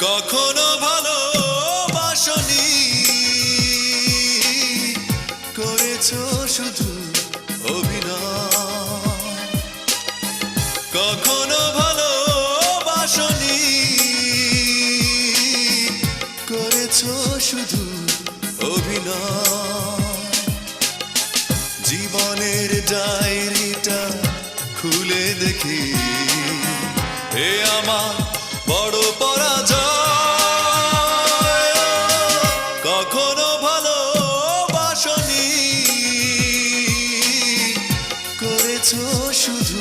কখনো ভালো বাসনি করেছ শুধু অভিনয়। কখনো ভালো বাসনি করেছ শুধু অভিনয়। জীবনের ডায়েরিটা খুলে দেখি। এ আমার কখনো ভালো বাসনি করেছ শুধু